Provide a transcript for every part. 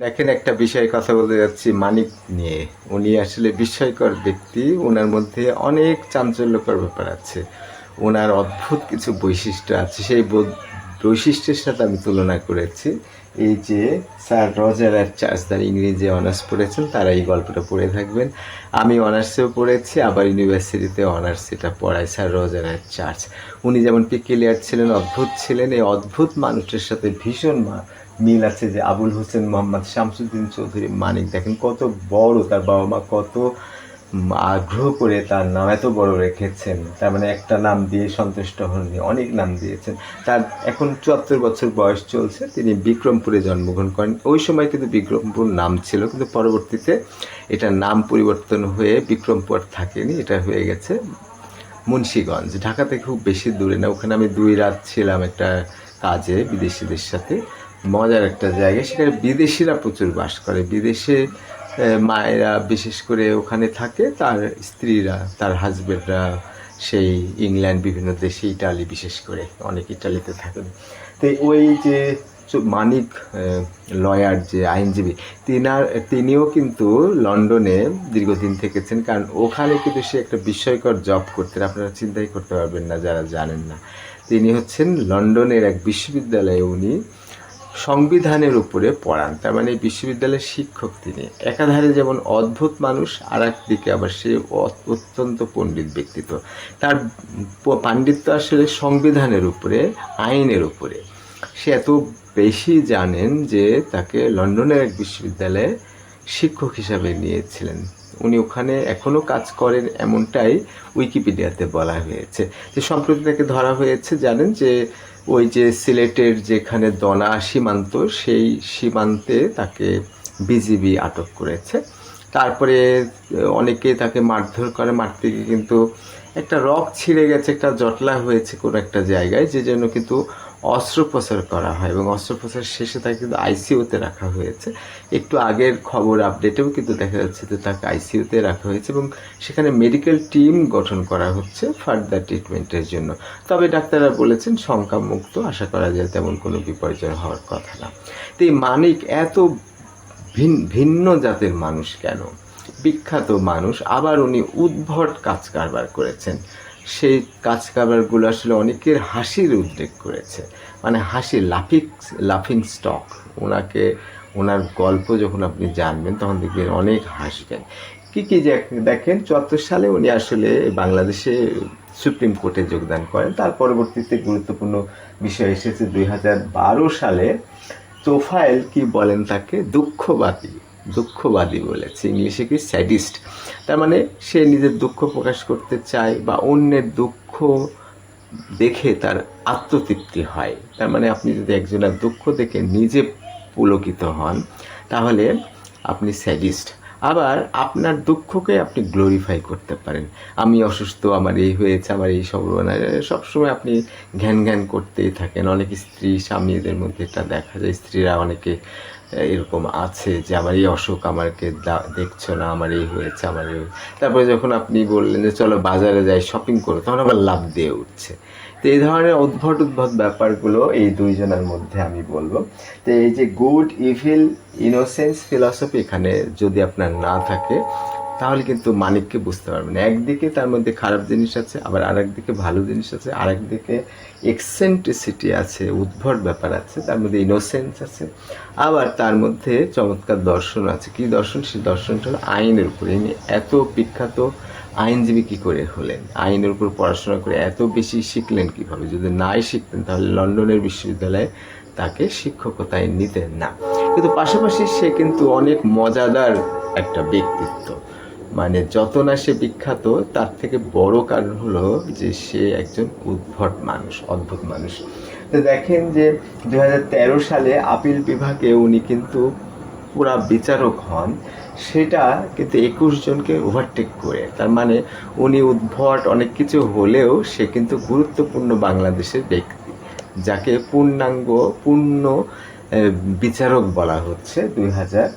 দেখেন, একটা বিষয়ে কথা বলতে যাচ্ছি মানিক নিয়ে। উনি আসলে বিস্ময়কর ব্যক্তি। ওনার মধ্যে অনেক চাঞ্চল্যকর ব্যাপার আছে। ওনার অদ্ভুত কিছু বৈশিষ্ট্য আছে। সেই বৈশিষ্ট্যের সাথে আমি তুলনা করেছি। এই যে স্যার রজার আর চার্চ তার ইংরেজি অনার্স পড়েছেন, তারা এই গল্পটা পড়ে থাকবেন। আমি অনার্সেও পড়েছি, আবার ইউনিভার্সিটিতে অনার্স এটা পড়াই স্যার রজার আর চার্চ উনি যেমন পিকিলিয়ার ছিলেন, অদ্ভুত ছিলেন। এই অদ্ভুত মানুষের সাথে ভীষণ মিল আছে যে আবুল হোসেন, মোহাম্মদ শামসুদ্দিন চৌধুরী, মানিক, দেখেন কত বড় তার বাবা মা, কত আগ্রহ করে তার নাম এত বড় রেখেছেন। তার মানে একটা নাম দিয়ে সন্তুষ্ট হননি, অনেক নাম দিয়েছেন। তার এখন চুয়াত্তর বছর বয়স চলছে, তিনি বিক্রমপুরে জন্মগ্রহণ করেন। ওই সময় কিন্তু বিক্রমপুর নাম ছিল, কিন্তু পরবর্তীতে এটা নাম পরিবর্তন হয়ে বিক্রমপুর থাকেনি, এটা হয়ে গেছে মুন্সীগঞ্জ। ঢাকা থেকে খুব বেশি দূরে না, ওখানে আমি দুই রাত ছিলাম একটা কাজে বিদেশিদের সাথে। মজার একটা জায়গা, সেখানে বিদেশিরা প্রচুর বাস করে। বিদেশে মায়েরা বিশেষ করে ওখানে থাকে, তার স্ত্রীরা, তার হাজবেন্ডরা সেই ইংল্যান্ড, বিভিন্ন দেশে ইটালি বিশেষ করে, অনেক ইটালিতে থাকেন। তো ওই যে মানিক লয়ার যে আইনজীবী, তিনার, তিনিও কিন্তু লন্ডনে দীর্ঘদিন থেকেছেন, কারণ ওখানে কিন্তু সে একটা বিস্ময়কর জব করতেন। আপনারা চিন্তাই করতে পারবেন না, যারা জানেন না। তিনি হচ্ছেন লন্ডনের এক বিশ্ববিদ্যালয়ে উনি সংবিধানের উপরে পড়ান, তার মানে বিশ্ববিদ্যালয়ের শিক্ষক তিনি। একাধারে যেমন অদ্ভুত মানুষ আর একদিকে আবার সে অত্যন্ত পণ্ডিত ব্যক্তিত্ব। তার পাণ্ডিত্য আসলে সংবিধানের উপরে, আইনের উপরে। সে এত বেশি জানেন যে তাকে লন্ডনের এক বিশ্ববিদ্যালয়ে শিক্ষক হিসাবে নিয়েছিলেন। উনি ওখানে এখনও কাজ করেন এমনটাই উইকিপিডিয়াতে বলা হয়েছে। যে সম্প্রতি তাকে ধরা হয়েছে, জানেন যে ওই যে সিলেটের যেখানে দনা সীমান্ত, সেই সীমান্তে তাকে বিজিবি আটক করেছে। তারপরে অনেকে তাকে মারধর করে, মারতে গিয়ে কিন্তু একটা রক ছিঁড়ে গেছে, একটা জটলা হয়েছে কোনো একটা জায়গায়, যে জন্য কিন্তু অস্ত্রোপচার করা হয় এবং অস্ত্রোপচার শেষে তাকে কিন্তু আইসিইউতে রাখা হয়েছে। একটু আগের খবর আপডেটেও কিন্তু দেখা যাচ্ছে যে তাকে আইসিইউতে রাখা হয়েছে এবং সেখানে মেডিকেল টিম গঠন করা হচ্ছে ফার্দার ট্রিটমেন্টের জন্য। তবে ডাক্তাররা বলেছেন শঙ্কামুক্ত, আশা করা যায় তেমন কোনো বিপর্যয় হওয়ার কথা না। তো এই মানিক এত ভিন- ভিন্ন জাতের মানুষ কেন? বিখ্যাত মানুষ, আবার উনি উদ্ভট কাজ কারবার করেছেন। সেই কাজ কারবারগুলো আসলে অনেকের হাসির উদ্রেক করেছে। মানে হাসি লাফিং লাফিং স্টক ওনাকে, ওনার গল্প যখন আপনি জানবেন, তখন দেখবেন অনেক হাসবেন কী কী দেখেন, চুয়াত্তর সালে উনি আসলে বাংলাদেশে সুপ্রিম কোর্টে যোগদান করেন। তার পরবর্তীতে গুরুত্বপূর্ণ বিষয় এসেছে দুই হাজার বারো সালে। তোফায়েল কি বলেন তাকে? দুঃখবাদী। দুঃখবাদী বলেছে। ইংলিশে কি স্যাডিস্ট? তার মানে সে নিজের দুঃখ প্রকাশ করতে চায় বা অন্যের দুঃখ দেখে তার আত্মতৃপ্তি হয়। তার মানে আপনি যদি একজনের দুঃখ দেখে নিজে পুলকিত হন, তাহলে আপনি স্যাডিস্ট। আবার আপনার দুঃখকে আপনি গ্লোরিফাই করতে পারেন। আমি অসুস্থ, আমার এই হয়েছে, আমার এই সব সবসময় আপনি ঘ্যান ঘ্যান করতেই থাকেন। অনেক স্ত্রী স্বামীদের মধ্যে এটা দেখা যায়। স্ত্রীরা অনেকে এরকম আছে যে, আমার এই অসুখ আমাকে দেখছ না, আমার এই হয়েছে, আমার এই তারপরে যখন আপনি বললেন যে, চলো বাজারে যাই শপিং করো, তখন আবার লাভ দিয়ে উঠছে। তো এই ধরনের উদ্ভট উদ্ভট ব্যাপারগুলো এই দুইজনের মধ্যে আমি বলব। তো এই যে গুড ইভিল ইনোসেন্স ফিলসফি এখানে যদি আপনার না থাকে তাহলে কিন্তু মানিককে বুঝতে পারবেন। একদিকে তার মধ্যে খারাপ জিনিস আছে, আবার আরেক দিকে ভালো জিনিস আছে, আরেক দিকে এক্সেন্ট্রিসিটি আছে, উদ্ভট ব্যাপার আছে, তার মধ্যে ইনোসেন্স আছে, আবার তার মধ্যে চমৎকার দর্শন আছে। কি দর্শন? সেই দর্শনটা হলো আইনের উপরে। ইনি এত বিখ্যাত আইনজীবী কী করে হলেন? আইনের উপর পড়াশোনা করে এত বেশি শিখলেন কীভাবে? যদি নাই শিখতেন, তাহলে লন্ডনের বিশ্ববিদ্যালয়ে তাকে শিক্ষকতায় নিতেন না। কিন্তু পাশাপাশি সে কিন্তু অনেক মজাদার একটা ব্যক্তিত্ব। মানে যত না সে বিখ্যাত, তার থেকে বড় কারণ হলো যে সে একজন উদ্ভট মানুষ, অদ্ভুত মানুষ। তো দেখেন যে দু হাজার তেরো সালে আপিল বিভাগে উনি কিন্তু পুরা বিচারক হন। সেটা কিন্তু একুশ জনকে ওভারটেক করে। তার মানে উনি উদ্ভট, অনেক কিছু হলেও সে কিন্তু গুরুত্বপূর্ণ বাংলাদেশের ব্যক্তি, যাকে পূর্ণাঙ্গ, পূর্ণ বিচারক বলা হচ্ছে দুই হাজার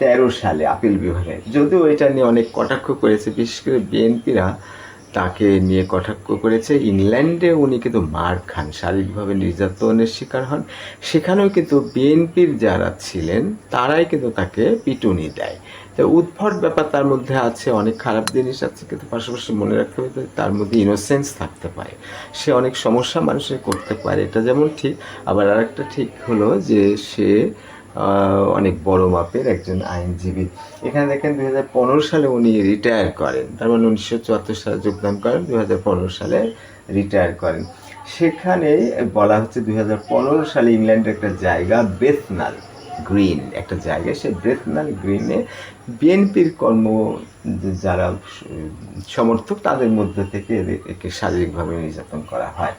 তেরো সালে আপিল বিভাগে। যদিও এটা নিয়ে অনেক কটাক্ষ করেছে, বিশেষ করে বিএনপিরা তাকে নিয়ে কটাক্ষ করেছে। ইংল্যান্ডে উনি কিন্তু মার খান, শারীরিকভাবে নির্যাতনের শিকার হন। সেখানেও কিন্তু বিএনপির যারা ছিলেন, তারাই কিন্তু তাকে পিটুনি দেয়। তো উদ্ভট ব্যাপার, তার মধ্যে আছে অনেক খারাপ জিনিস আছে, কিন্তু পাশাপাশি মনে রাখতে হবে তার মধ্যে ইনোসেন্স থাকতে পারে। সে অনেক সমস্যা মানুষের করতে পারে, এটা যেমন ঠিক। আবার আরেকটা ঠিক হলো যে সে অনেক বড় মাপের একজন আইনজীবী। এখানে দেখেন দুই হাজার সালে উনি রিটায়ার করেন। তার মানে উনিশশো চুয়াত্তর সালে যোগদান করেন, দুই হাজার সালে রিটায়ার করেন। সেখানে বলা হচ্ছে দুই হাজার পনেরো সালে ইংল্যান্ডের একটা জায়গা বেথনাল গ্রিন। একটা জায়গা সে বেথনাল গ্রিনে বিএনপির কর্ম, যারা সমর্থক, তাদের মধ্যে থেকে একে শারীরিকভাবে নির্যাতন করা হয়।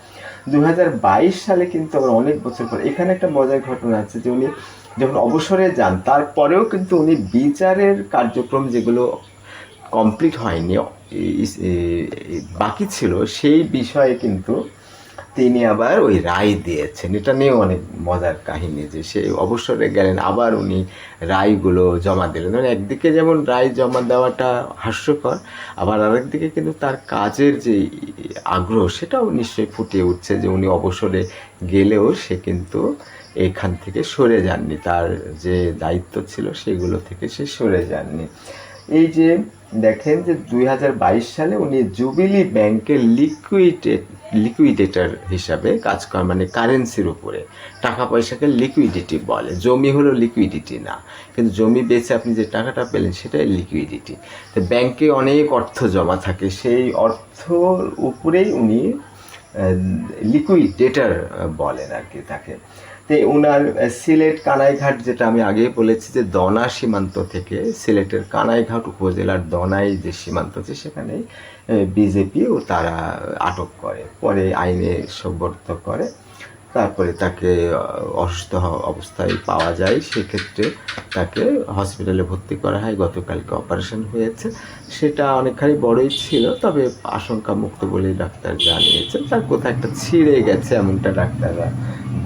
দু হাজার বাইশ সালে কিন্তু আবার অনেক বছর পর, এখানে একটা মজার ঘটনা আছে যে উনি যখন অবসরে যান, তারপরেও কিন্তু উনি বিচারের কার্যক্রম যেগুলো কমপ্লিট হয়নি বাকি ছিল, সেই বিষয়ে কিন্তু তিনি আবার ওই রায় দিয়েছেন। এটা নিয়েও অনেক মজার কাহিনী যে সে অবসরে গেলেন, আবার উনি রায়গুলো জমা দিলেন। মানে একদিকে যেমন রায় জমা দেওয়াটা হাস্যকর, আবার আরেকদিকে কিন্তু তার কাজের যে আগ্রহ সেটাও নিশ্চয়ই ফুটিয়ে উঠছে যে উনি অবসরে গেলেও সে কিন্তু এখান থেকে সরে যাননি। তার যে দায়িত্ব ছিল সেগুলো থেকে সে সরে যাননি। এই যে দেখেন যে দুই হাজার বাইশ সালে উনি জুবিলি ব্যাংকের লিকুইডেট লিকুইডেটর হিসাবে কাজ করে মানে কারেন্সির উপরে। টাকা পয়সাকে লিকুইডিটি বলে। জমি হলো লিকুইডিটি না। কিন্তু জমি বেচে আপনি যে টাকাটা পেলেন সেটাই লিকুইডিটি তো ব্যাংকে অনেক অর্থ জমা থাকে। সেই অর্থর উপরেই উনি লিকুইডেটার বলেন আর কি তাকে। তো উনার সিলেট কানাইঘাট যেটা আমি আগেই বলেছি যে দনা সীমান্ত থেকে, সিলেটের কানাইঘাট উপজেলার দনাই যে সীমান্ত আছে সেখানে বিজেপি ও তারা আটক করে। পরে আইনে সুবর্ত করে। তারপরে তাকে অসুস্থ অবস্থায় পাওয়া যায়। সেক্ষেত্রে তাকে হসপিটালে ভর্তি করা হয়। গতকালকে অপারেশন হয়েছে। সেটা অনেকখানি বড়ই ছিল, তবে আশঙ্কা মুক্ত বলে ডাক্তার জানিয়েছেন। তার কোথাও একটা ছিঁড়ে গেছে এমনটা ডাক্তাররা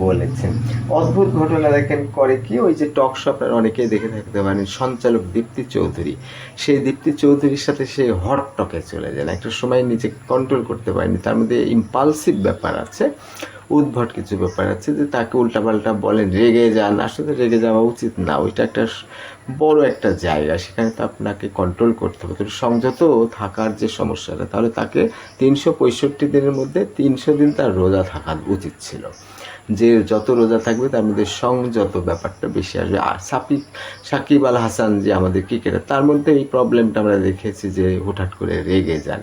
বলেছেন। অদ্ভুত ঘটনা দেখেন করে কি? ওই যে টক শো আপনারা অনেকেই দেখে থাকতে পারেন, সঞ্চালক দীপ্তি চৌধুরী। সেই দীপ্তি চৌধুরীর সাথে সে হট টকে চলে যান একটা সময় নিজে কন্ট্রোল করতে পারেনি। তার মধ্যে ইম্পালসিভ ব্যাপার আছে, উদ্ভট কিছু ব্যাপার আছে যে তাকে উল্টাপাল্টা বলেন, রেগে যান। আসলে রেগে যাওয়া উচিত না, ওইটা একটা বড় একটা জায়গা। সেখানে তো আপনাকে কন্ট্রোল করতে হবে। সংযত থাকার যে সমস্যাটা, তাহলে তাকে তিনশো পঁয়ষট্টি দিনের মধ্যে তিনশো দিন তার রোজা থাকা উচিত ছিল। যে যত রোজা থাকবে তার মধ্যে সংযত ব্যাপারটা বেশি আসবে। আর সাকিব সাকিব আল হাসান যে আমাদের ক্রিকেটার, তার মধ্যে এই প্রবলেমটা আমরা দেখেছি যে হুটহাট করে রেগে যান।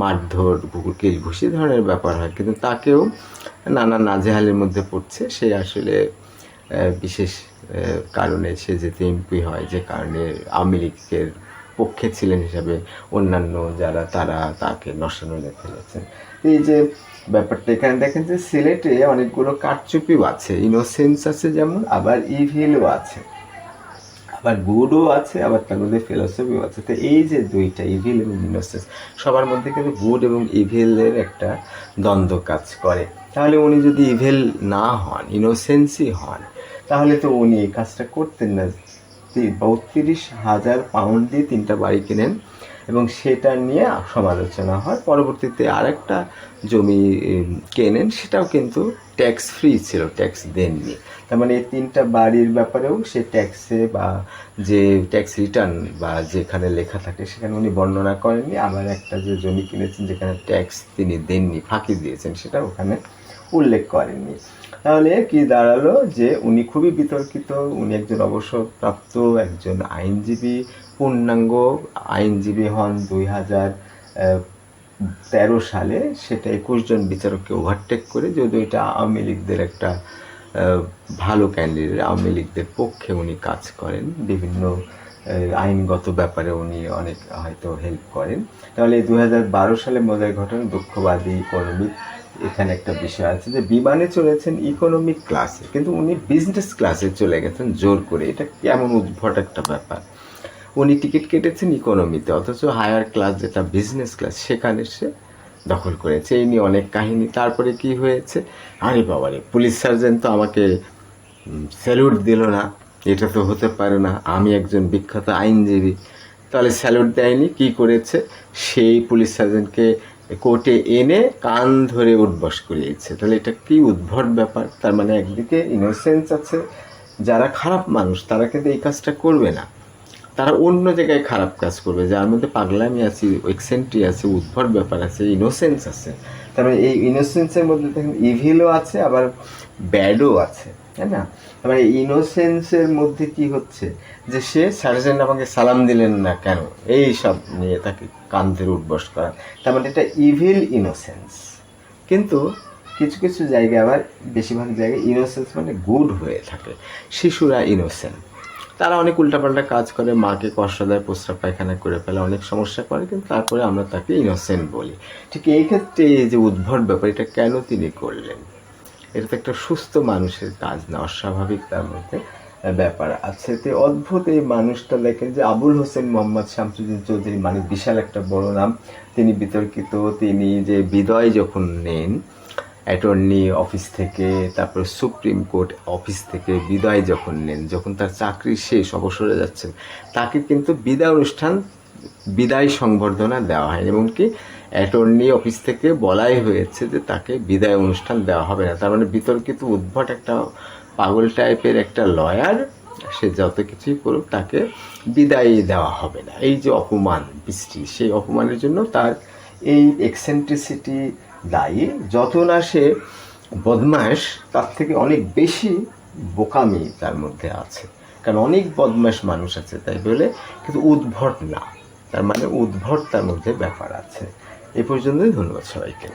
মারধর কিল ঘুষি ধরনের ব্যাপার হয়। কিন্তু তাকেও নানা নাজেহালের মধ্যে পড়ছে। সে আসলে বিশেষ কারণে সে যেতে এমপি হয়, যে কারণে আওয়ামী লীগের পক্ষে ছিলেন হিসাবে অন্যান্য যারা, তারা তাকে নশানলে ফেলেছেন। এই যে ব্যাপারটা এখানে দেখেন যে সিলেটে অনেকগুলো কারচুপিও আছে ইনোসেন্স আছে যেমন, আবার ইভিলও আছে। আবার গুডও আছে, আবার তার মধ্যে ফিলোসফিও আছে। তো এই যে দুইটা ইভিল এবং ইনোসেন্স সবার মধ্যে কিন্তু গুড এবং ইভিলের একটা দ্বন্দ্ব কাজ করে। তাহলে উনি যদি ইভিল না হন ইনোসেন্সই হন, তাহলে তো উনি এই কাজটা করতেন না। বত্রিশ হাজার পাউন্ড দিয়ে তিনটা বাড়ি কেনেন। এবং সেটা নিয়ে সমালোচনা হয়। পরবর্তীতে আরেকটা জমি কেনেন, সেটাও কিন্তু ট্যাক্স ফ্রি ছিল ট্যাক্স দেননি। তার মানে এই তিনটা বাড়ির ব্যাপারেও সে ট্যাক্সে বা যে ট্যাক্স রিটার্ন বা যেখানে লেখা থাকে সেখানে উনি বর্ণনা করেননি। আবার একটা যে জমি কিনেছেন যেখানে ট্যাক্স তিনি দেননি, ফাঁকি দিয়েছেন, সেটা ওখানে উল্লেখ করেননি। তাহলে কি দাঁড়াল যে উনি খুবই বিতর্কিত, উনি একজন অবসরপ্রাপ্ত একজন আইনজীবী পূর্ণাঙ্গ আইনজীবী হন দুই হাজার তেরো সালে। সেটা একুশ জন বিচারককে ওভারটেক করে যদিও এটা আওয়ামী লীগদের একটা ভালো ক্যান্ডিডেট আওয়ামী লীগদের পক্ষে উনি কাজ করেন। বিভিন্ন আইনগত ব্যাপারে উনি অনেক হয়তো হেল্প করেন। তাহলে দু বারো সালে মজার ঘটনা, দুঃখবাদী ইকোনমিক এখানে একটা বিষয় আছে যে বিমানে চলেছেন ইকোনমিক ক্লাসে কিন্তু উনি বিজনেস ক্লাসে চলে গেছেন জোর করে। এটা কেমন উদ্ভট একটা ব্যাপার। উনি টিকিট কেটেছেন ইকোনমিতে, অথচ হায়ার ক্লাস যেটা বিজনেস ক্লাস সেখানে সে দখল করেছে। এই নিয়ে অনেক কাহিনী। তারপরে কি হয়েছে? আরে বাবারে পুলিশ সার্জন তো আমাকে স্যালুট দিল না। এটা তো হতে পারে না, আমি একজন বিখ্যাত আইনজীবী। তাহলে স্যালুট দেয়নি, কি করেছে? সেই পুলিশ সার্জনকে কোর্টে এনে কান ধরে উঠবস করিয়েছে। তাহলে এটা কি উদ্ভট ব্যাপার? তার মানে একদিকে ইনোসেন্স আছে, যারা খারাপ মানুষ, তারা কিন্তু এই কাজটা করবে না। তারা অন্য জায়গায় খারাপ কাজ করবে। যার মধ্যে পাগলামি আছে এক্সেন্ট্রি আছে, উদ্ভট ব্যাপার আছে ইনোসেন্স আছে। তার মানে এই ইনোসেন্সের মধ্যে দেখেন ইভিলও আছে, আবার ব্যাডও আছে, তাই না? তার মানে ইনোসেন্সের মধ্যে কি হচ্ছে? যে সে সার্জেন আমাকে সালাম দিলেন না কেন? এই সব নিয়ে তাকে কান্দের উঠবস করা। তার মানে এটা ইভিল ইনোসেন্স কিন্তু কিছু কিছু জায়গায় আবার বেশিরভাগ জায়গায় ইনোসেন্স মানে গুড হয়ে থাকে। শিশুরা ইনোসেন্ট তারা অনেক উল্টাপাল্টা কাজ করে, মাকে কষ্ট দেয় প্রস্রাব পায়খানা করে ফেলে, অনেক সমস্যা করে, কিন্তু তারপরে আমরা তাকে ইনোসেন্ট বলি। ঠিক এই ক্ষেত্রে এই যে উদ্ভট ব্যাপার, এটা কেন তিনি করলেন? এটা তো একটা সুস্থ মানুষের কাজ না, অস্বাভাবিক তার মধ্যে ব্যাপার আছে। তো অদ্ভুত এই মানুষটা দেখেন যে আবুল হোসেন মোহাম্মদ শামসুদ্দিন চৌধুরী মানে বিশাল একটা বড় নাম। তিনি বিতর্কিত, তিনি যে বিদয় যখন নেন অ্যাটর্নি অফিস থেকে, তারপর সুপ্রিম কোর্ট অফিস থেকে বিদায় যখন নেন, যখন তার চাকরি শেষ, অবসরে যাচ্ছেন, তাকে কিন্তু বিদায় অনুষ্ঠান, বিদায় সংবর্ধনা দেওয়া হয়। এমনকি অ্যাটর্নি অফিস থেকে বলাই হয়েছে যে তাকে বিদায় অনুষ্ঠান দেওয়া হবে না। তার মানে বিতর্কিত উদ্ভট একটা পাগল টাইপের একটা লয়ার, সে যত কিছুই করুক তাকে বিদায় দেওয়া হবে না। এই যে অপমান, বৃষ্টি, সেই অপমানের জন্য তার এই এক্সেন্ট্রিসিটি দায়ী, যত না সে বদমাস তার থেকে অনেক বেশি বোকামি তার মধ্যে আছে। কারণ অনেক বদমাস মানুষ আছে, তাই বলে, কিন্তু উদ্ভট না। তার মানে উদ্ভট তার মধ্যে ব্যাপার আছে। এ পর্যন্তই ধন্যবাদ সবাইকে।